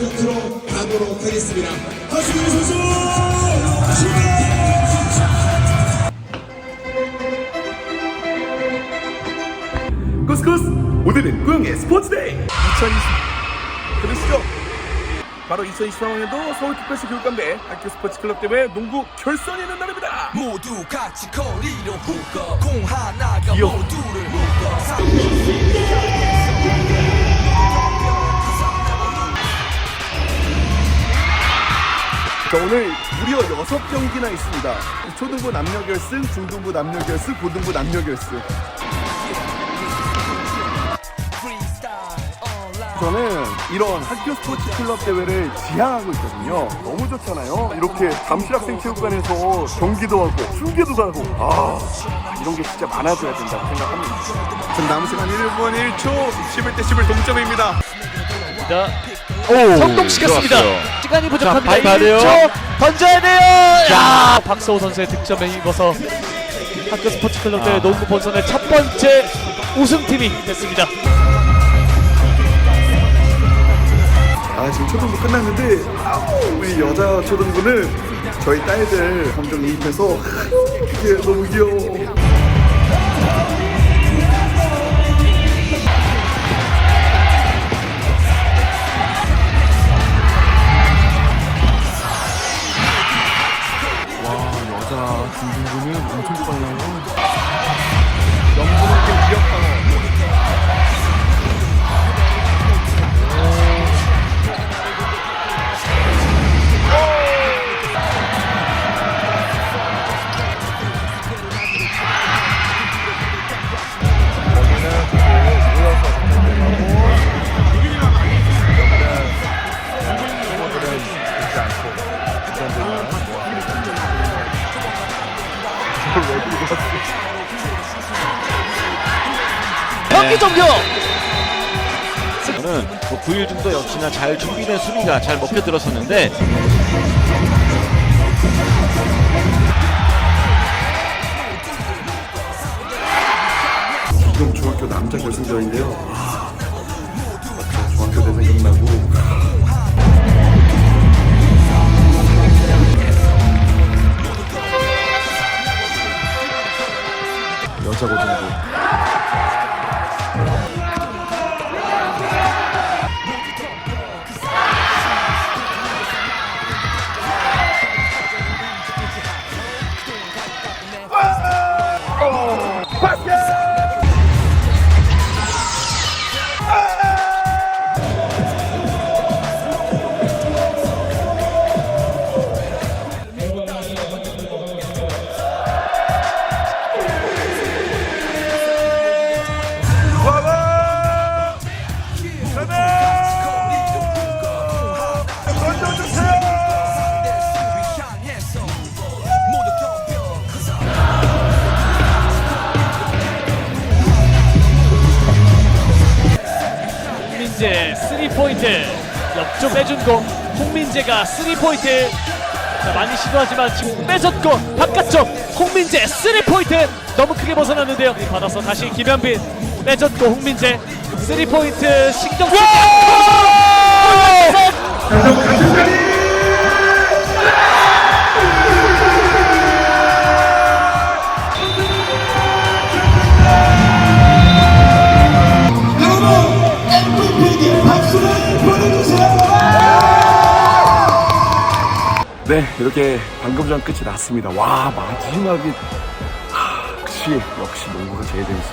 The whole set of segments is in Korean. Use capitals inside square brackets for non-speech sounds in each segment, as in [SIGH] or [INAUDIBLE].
끝으로 가도록 하겠습니다. 하수빈 선수! 코스코스 오늘은 꾸영의 스포츠데이 2020 그러시죠 바로 2023학년도 서울특별시 교육감대 학교 스포츠 클럽 대회 농구 결선이 있는 날입니다 모두 같이 거리로 묶어 공 하나가. 모두를 묶어 오늘 무려 6경기나 있습니다 초등부 남녀 결승, 중등부 남녀 결승, 고등부 남녀 결승 저는 이런 학교 스포츠 클럽 대회를 지향하고 있거든요. 너무 좋잖아요. 이렇게 잠실학생 체육관에서 경기도 하고 중계도 가고 아 이런 게 진짜 많아져야 된다고 생각합니다. 지금 남은 시간 1분 1초 11대 11 동점입니다. 성공시켰습니다. 시간이 부족합니다. 1초 던져야 돼요. 야, 박서호 선수의 득점에 힘입어서 학교 스포츠 클럽 대회 농구 본선의 첫 번째 우승팀이 됐습니다. 아 지금 초등부 끝났는데 아우, 우리 여자 초등부는 저희 딸들 감정 이입해서 아유, 이게 너무 귀여워. 여자 중등부는 엄청 빨라요. 영분은 좀 귀엽다. 경기 종료. 저는 뭐 9일 정도 역시나 잘 준비된 수비가 잘 먹혀 들었었는데 지금 중학교 남자 결승전인데요. 아. 중학교 때 생각나고. 홍민재 3포인트 옆쪽 빼준 공 홍민재가 3포인트 자, 많이 시도하지만 지금 뺏었고 바깥쪽 홍민재 3포인트 너무 크게 벗어났는데요 받아서 다시 김현빈 빼줬고 홍민재 3포인트 신경 쓰지 않고 네, 이렇게 방금 전 끝이 났습니다. 와, 마지막에 하, 역시 역시 농구가 제일 재밌어.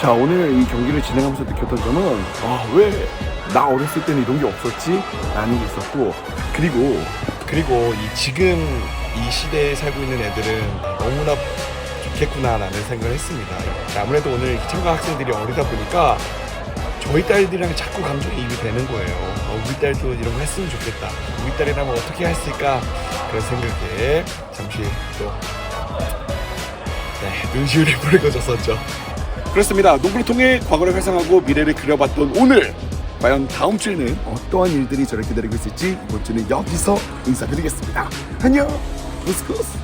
자, 오늘 이 경기를 진행하면서 느꼈던 점은 아, 왜 나 어렸을 때는 이런 게 없었지? 라는 게 있었고 그리고 그리고 이 지금 이 시대에 살고 있는 애들은 너무나 좋겠구나라는 생각을 했습니다. 아무래도 오늘 참가 학생들이 어리다 보니까 저희 딸들이랑 자꾸 감정이 입이 되는 거예요. 어, 우리 딸도 이런 거 했으면 좋겠다. 우리 딸이라면 어떻게 했을까? 그런 생각에 잠시 또 네, 눈시울이 [LAUGHS] 붉어졌었죠. 그렇습니다. 농구를 통해 과거를 회상하고 미래를 그려봤던 오늘 과연 다음 주에는 어떠한 일들이 저를 기다리고 있을지 이번 주는 여기서 인사드리겠습니다. 안녕, 구스구스.